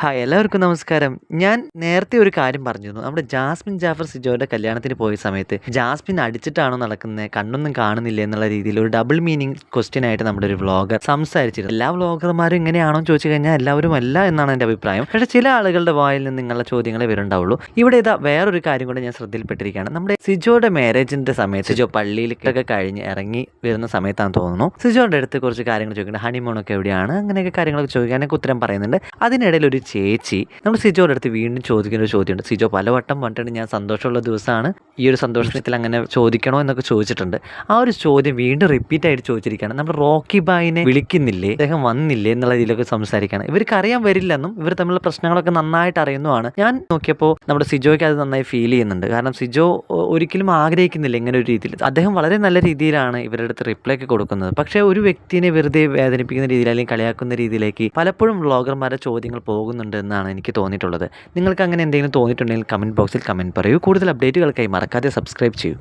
Hi എല്ലാവർക്കും നമസ്കാരം. ഞാൻ നേരത്തെ ഒരു കാര്യം പറഞ്ഞിരുന്നു. നമ്മുടെ ജാസ്മിൻ ജാഫർ സിജോയുടെ കല്യാണത്തിന് പോയ സമയത്ത് ജാസ്മിൻ അടിച്ചിട്ടാണോ നടക്കുന്നത് കണ്ണൊന്നും കാണുന്നില്ല എന്നുള്ള രീതിയിൽ ഒരു ഡബിൾ മീനിങ് ക്വസ്റ്റ്യൻ ആയിട്ട് നമ്മുടെ ഒരു വ്ളോഗർ സംസാരിച്ചിരുന്നു. എല്ലാ വ്ളോഗർമാരും ഇങ്ങനെയാണോ എന്ന് ചോദിച്ചു കഴിഞ്ഞാൽ എല്ലാവരും അല്ല എന്നാണ് എന്റെ അഭിപ്രായം. പക്ഷേ ചില ആളുകളുടെ വായിൽ നിന്ന് നിങ്ങളുടെ ചോദ്യങ്ങളെ വരുന്നുണ്ടാവുള്ളൂ. ഇവിടെ ഇതാ വേറൊരു കാര്യം കൂടെ ഞാൻ ശ്രദ്ധയിൽപ്പെട്ടിരിക്കുകയാണ്. നമ്മുടെ സിജോയുടെ മാരേജിന്റെ സമയത്ത് സിജോ പള്ളിയിലൊക്കെ കഴിഞ്ഞ് ഇറങ്ങി വരുന്ന സമയത്താണ് തോന്നുന്നു. സിജോയുടെ അടുത്ത് കുറച്ച് കാര്യങ്ങൾ ചോദിക്കുന്നുണ്ട്. ഹണിമൂണൊക്കെ എവിടെയാണ്? അങ്ങനെയൊക്കെ കാര്യങ്ങളൊക്കെ ചോദിക്കാനൊക്കെ ഉത്തരം പറയുന്നുണ്ട്. അതിനിടയിൽ ഒരു ചേച്ചി. നമ്മൾ സിജോയുടെ അടുത്ത് വീണ്ടും ചോദിക്കുന്ന ഒരു ചോദ്യമുണ്ട്. സിജോ പലവട്ടം പറഞ്ഞിട്ടുണ്ട് ഞാൻ സന്തോഷമുള്ള ദിവസമാണ്. ഈ ഒരു സന്തോഷത്തിൽ അങ്ങനെ ചോദിക്കണോ എന്നൊക്കെ ചോദിച്ചിട്ടുണ്ട്. ആ ഒരു ചോദ്യം വീണ്ടും റിപ്പീറ്റ് ആയിട്ട് ചോദിച്ചിരിക്കുകയാണ്. നമ്മൾ റോക്കി ബായിനെ വിളിക്കുന്നില്ലേ? അദ്ദേഹം വന്നില്ലേ എന്നുള്ള രീതിയിലൊക്കെ സംസാരിക്കുകയാണ്. ഇവർക്ക് അറിയാൻ വരില്ലെന്നും ഇവർ തമ്മിലുള്ള പ്രശ്നങ്ങളൊക്കെ നന്നായിട്ട് അറിയുന്നതാണ് ഞാൻ നോക്കിയപ്പോൾ നമ്മുടെ സിജോയ്ക്ക് അത് നന്നായി ഫീൽ ചെയ്യുന്നുണ്ട്. കാരണം സിജോ ഒരിക്കലും ആഗ്രഹിക്കുന്നില്ല ഇങ്ങനെ ഒരു രീതിയിൽ. അദ്ദേഹം വളരെ നല്ല രീതിയിലാണ് ഇവരുടെ അടുത്ത് റിപ്ലൈ ഒക്കെ കൊടുക്കുന്നത്. പക്ഷേ ഒരു വ്യക്തിനെ വെറുതെ വേദനിപ്പിക്കുന്ന രീതിയിൽ അല്ലെങ്കിൽ കളിയാക്കുന്ന രീതിയിലേക്ക് പലപ്പോഴും വ്ളോഗർമാരുടെ ചോദ്യങ്ങൾ പോകുന്നുണ്ട് എന്നാണ് എനിക്ക് തോന്നിയിട്ടുള്ളത്. നിങ്ങൾക്ക് അങ്ങനെ എന്തെങ്കിലും തോന്നിയിട്ടുണ്ടെങ്കിൽ കമന്റ് ബോക്സിൽ കമന്റ് പറയൂ. കൂടുതൽ അപ്ഡേറ്റുകൾക്കായി മറക്കാതെ സബ്സ്ക്രൈബ് ചെയ്യൂ.